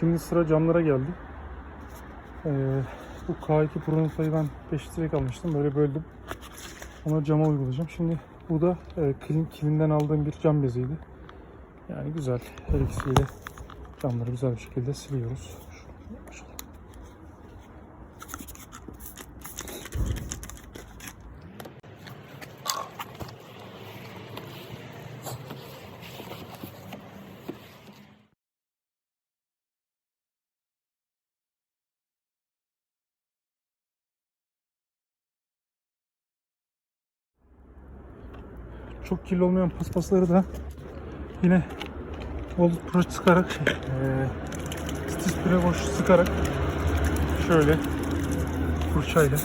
Şimdi sıra camlara geldi. Ee, bu K2 Pronota'yı ben 5 direk almıştım. Böyle böldüm. Onu cama uygulayacağım. Şimdi bu da e, kilim, kilimden aldığım bir cam beziydi. Yani güzel. Her ikisiyle camları güzel bir şekilde siliyoruz. Çok kirli olmayan paspasları da yine Old Pro sıkarak şey, eee stis boş sıkarak şöyle fırçayla